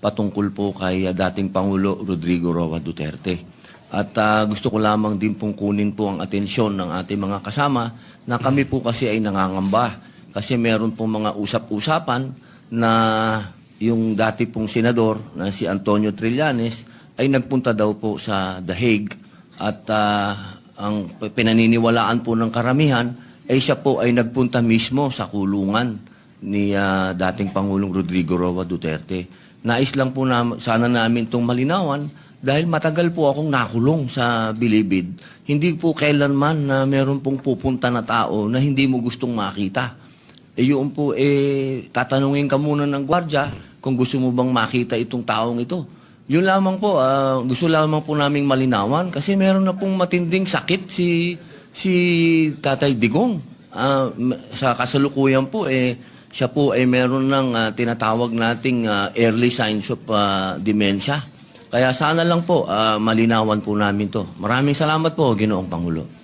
patungkol po kay ah, dating Pangulo Rodrigo Roa Duterte. At ah, gusto ko lamang din pong kunin po ang atensyon ng ating mga kasama na kami po kasi ay nangangamba kasi meron pong mga usap-usapan na yung dati pong senador na si Antonio Trillanes ay nagpunta daw po sa The Hague at ah, ang pinaniniwalaan po ng karamihan ay siya po ay nagpunta mismo sa kulungan ni ah, dating Pangulong Rodrigo Roa Duterte. Nais lang po na, sana namin itong malinawan dahil matagal po akong nakulong sa Bilibid. Hindi po kailanman na meron pong pupunta na tao na hindi mo gustong makita. Eh yun po, eh, tatanungin ka muna ng gwardya kung gusto mo bang makita itong taong ito. Yun lamang po, ah, gusto lamang po naming malinawan kasi meron na pong matinding sakit si si Tatay Digong. M- sa kasalukuyan po, eh, siya po ay meron ng ah, tinatawag nating ah, early signs of ah, dementia. Kaya sana lang po, ah, malinawan po namin to. Maraming salamat po, Ginoong Pangulo.